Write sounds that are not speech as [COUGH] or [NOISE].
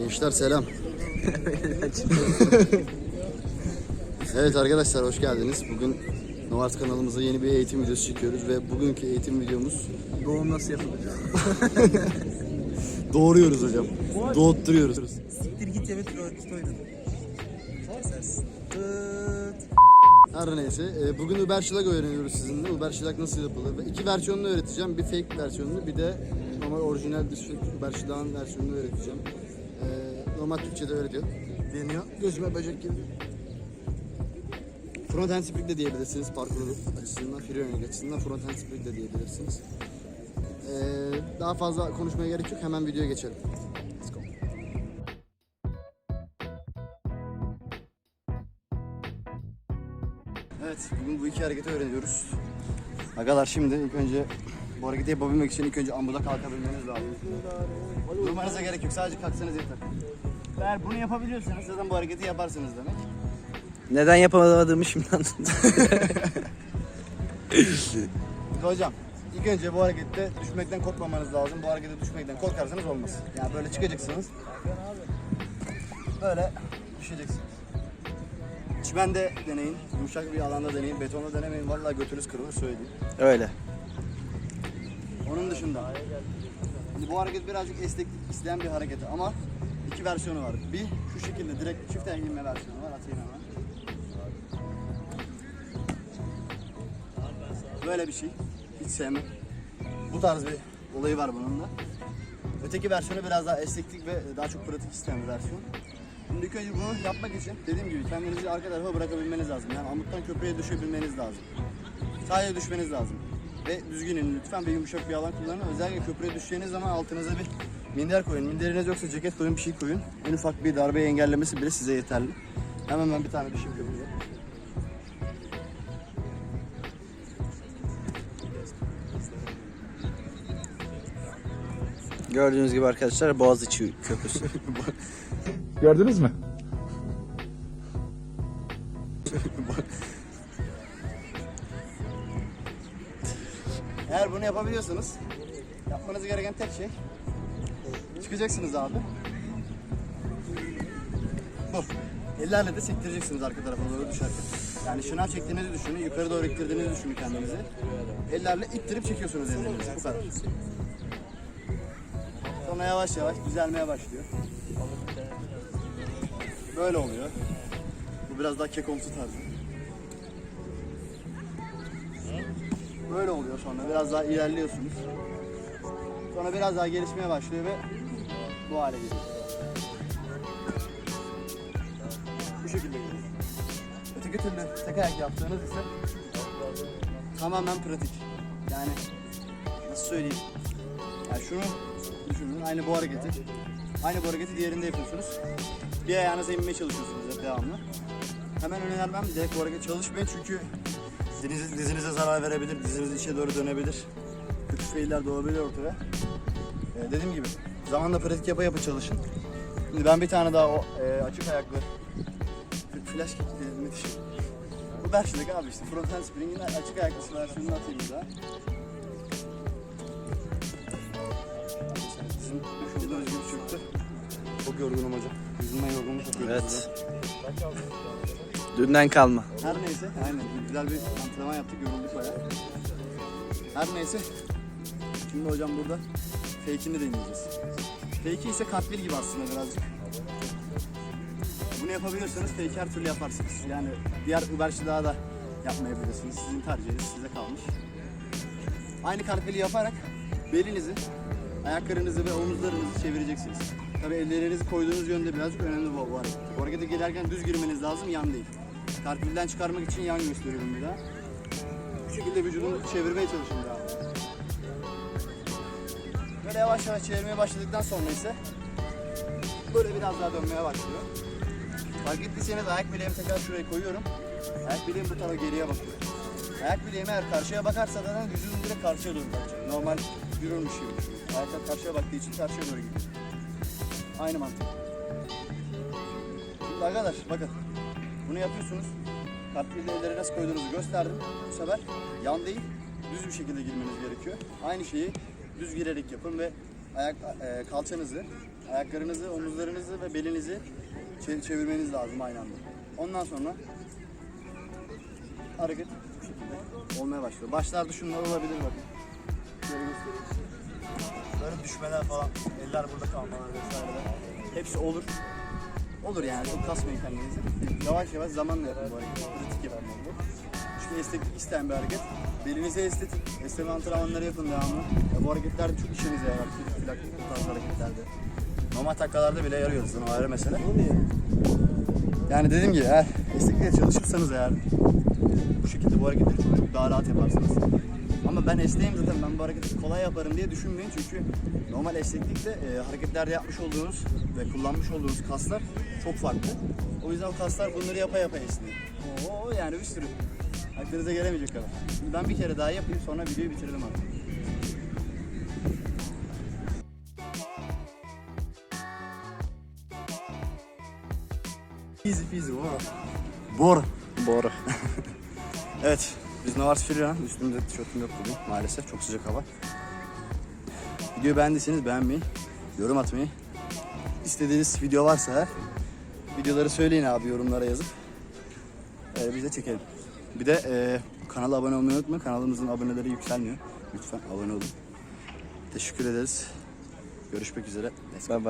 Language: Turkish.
Gençler selam. [LAUGHS] evet arkadaşlar hoş geldiniz. Bugün Novart kanalımıza yeni bir eğitim videosu çekiyoruz ve bugünkü eğitim videomuz Doğum nasıl yapılacak? [LAUGHS] doğuruyoruz hocam. Doğutturuyoruz. Siktir git evet Rocket oynadın. Her neyse e, bugün Uberşilak öğreniyoruz sizinle. Uberşilak nasıl yapılır ve iki versiyonunu öğreteceğim. Bir fake versiyonunu bir de normal orijinal düşük Uberşilak'ın versiyonunu öğreteceğim. E, normal Türkçe'de öğretiyor. Deniyor. Gözüme böcek girdi. Front end split de diyebilirsiniz parkuru açısından, free running açısından front end split de diyebilirsiniz. E, daha fazla konuşmaya gerek yok. Hemen videoya geçelim. Evet, bugün bu iki hareketi öğreniyoruz. Agalar şimdi ilk önce bu hareketi yapabilmek için ilk önce amuda kalkabilmeniz lazım. Durmanıza gerek yok, sadece kalksanız yeter. Eğer bunu yapabiliyorsanız zaten bu hareketi yaparsınız demek. Neden yapamadığımı şimdi anladım. [LAUGHS] Hocam, ilk önce bu harekette düşmekten korkmamanız lazım. Bu harekete düşmekten korkarsanız olmaz. Yani böyle çıkacaksınız. Böyle düşeceksiniz. Çimende deneyin, yumuşak bir alanda deneyin, betonda denemeyin. Vallahi götünüz kırılır söyleyeyim. Öyle. Onun dışında hani bu hareket birazcık esneklik isteyen bir hareket ama iki versiyonu var. Bir şu şekilde direkt çift eğilme versiyonu var. Atayım hemen. Böyle bir şey. Hiç sevmem. Bu tarz bir olayı var bunun da. Öteki versiyonu biraz daha esneklik ve daha çok pratik isteyen bir versiyon. Şimdi ilk önce bunu yapmak için dediğim gibi kendinizi arka tarafa bırakabilmeniz lazım. Yani amuttan köprüye düşebilmeniz lazım. Sadece düşmeniz lazım. Ve düzgün inin lütfen ve yumuşak bir alan kullanın. Özellikle köprüye düşeceğiniz zaman altınıza bir minder koyun. Minderiniz yoksa ceket koyun, bir şey koyun. En ufak bir darbeyi engellemesi bile size yeterli. Hemen ben bir tane düşeyim köprüye. Gördüğünüz gibi arkadaşlar Boğaziçi Köprüsü. [LAUGHS] Gördünüz mü? Bunu yapabiliyorsanız yapmanız gereken tek şey çıkacaksınız abi. Bu. Ellerle de sektireceksiniz arka tarafa doğru düşerken. Yani şınav çektiğinizi düşünün, yukarı doğru ittirdiğinizi düşünün kendinizi. Ellerle ittirip çekiyorsunuz ellerinizi. Bu kadar. Sonra yavaş yavaş düzelmeye başlıyor. Böyle oluyor. Bu biraz daha kekomsu tarzı. Böyle oluyor sonra. Biraz daha ilerliyorsunuz. Sonra biraz daha gelişmeye başlıyor ve bu hale geliyor. Bu şekilde geliyor. Öteki türlü tek ayak yaptığınız ise tamamen pratik. Yani nasıl söyleyeyim? Yani şunu düşünün. Aynı bu hareketi. Aynı bu hareketi diğerinde yapıyorsunuz. Bir ayağınıza inmeye çalışıyorsunuz devamlı. Hemen önermem direkt bu hareket çalışmayın çünkü dizinize, dizinize zarar verebilir, diziniz içe doğru dönebilir. Kötü feyiller doğabilir ortaya. Ee, dediğim gibi zamanla pratik yapa yapa çalışın. Şimdi ben bir tane daha o e, açık ayaklı flash kick diye müthiş. Bu Berşilik abi işte front hand spring'in açık ayaklısı versiyonunu atayım bir daha. Dizim şurada özgür çöktü. Çok yorgunum hocam. Yüzümden yorgunluk akıyor. evet. Dünden kalma. Her neyse, aynen güzel bir antrenman yaptık, yorulduk bayağı. Her neyse, şimdi hocam burada fake'ini deneyeceğiz. Fake'i ise katbil gibi aslında birazcık. Bunu yapabiliyorsanız fake her türlü yaparsınız. Yani diğer Uberçi daha da yapmayabilirsiniz. Sizin tercihiniz size kalmış. Aynı kartveli yaparak belinizi, ayaklarınızı ve omuzlarınızı çevireceksiniz. Tabii ellerinizi koyduğunuz yönde birazcık önemli bu, bu hareket. Bu harekete girerken düz girmeniz lazım, yan değil. Kartvilden çıkarmak için yan gösteriyorum bir daha. Bu şekilde vücudunuzu çevirmeye çalışın daha. Böyle yavaş yavaş çevirmeye başladıktan sonra ise böyle biraz daha dönmeye başlıyor. Fark ettiyseniz ayak bileğimi tekrar şuraya koyuyorum. Ayak bileğim bu tarafa geriye bakıyor. Ayak bileğim eğer karşıya bakarsa zaten vücudum direkt karşıya doğru bakacak. Normal yürürmüş gibi. Ayaklar karşıya baktığı için karşıya doğru gidiyor. Aynı mantık. Şimdi arkadaş bakın. Bunu yapıyorsunuz. Kartveli elleri nasıl koyduğunuzu gösterdim. Bu sefer yan değil, düz bir şekilde girmeniz gerekiyor. Aynı şeyi düz girerek yapın ve ayak e, kalçanızı Ayaklarınızı, omuzlarınızı ve belinizi çe- çevirmeniz lazım aynı anda. Ondan sonra hareket olmaya başlıyor. Başlarda şunlar olabilir bakın. Şöyle göstereyim. Böyle düşmeler falan, eller burada kalmalar vesaireler. Hepsi olur. Olur yani çok kasmayın kendinizi. Yavaş yavaş zamanla yapın bu hareketi. Pratik yapın bu. Çünkü esneklik isteyen bir hareket. Belinize estetik, esneme antrenmanları yapın devamlı. Ya bu hareketlerde çok işinize yarar. Kürk, plak, bu tarz hareketlerde. Normal takkalarda bile yarıyor zaten o ayrı mesele. Yani dediğim gibi eğer esneklikle çalışırsanız eğer bu şekilde bu hareketleri çok çok daha rahat yaparsınız. Ama ben esneğim zaten ben bu hareketi kolay yaparım diye düşünmeyin çünkü normal esneklikle e, hareketlerde yapmış olduğunuz ve kullanmış olduğunuz kaslar çok farklı. O yüzden kaslar bunları yapa yapa esniyor. Oo yani bir sürü. Aklınıza gelemeyecek kadar. Şimdi ben bir kere daha yapayım sonra videoyu bitirelim artık. Easy peasy bora. Bora. Boru. [LAUGHS] Evet, biz Navars Firyan. Üstümüzde tişörtüm yok bugün maalesef. Çok sıcak hava. Videoyu beğendiyseniz beğenmeyi, yorum atmayı, istediğiniz video varsa eğer videoları söyleyin abi yorumlara yazıp e, biz de çekelim. Bir de e, kanala abone olmayı unutmayın. Kanalımızın aboneleri yükselmiyor. Lütfen abone olun. Teşekkür ederiz. Görüşmek üzere. Let's go. Bye bye.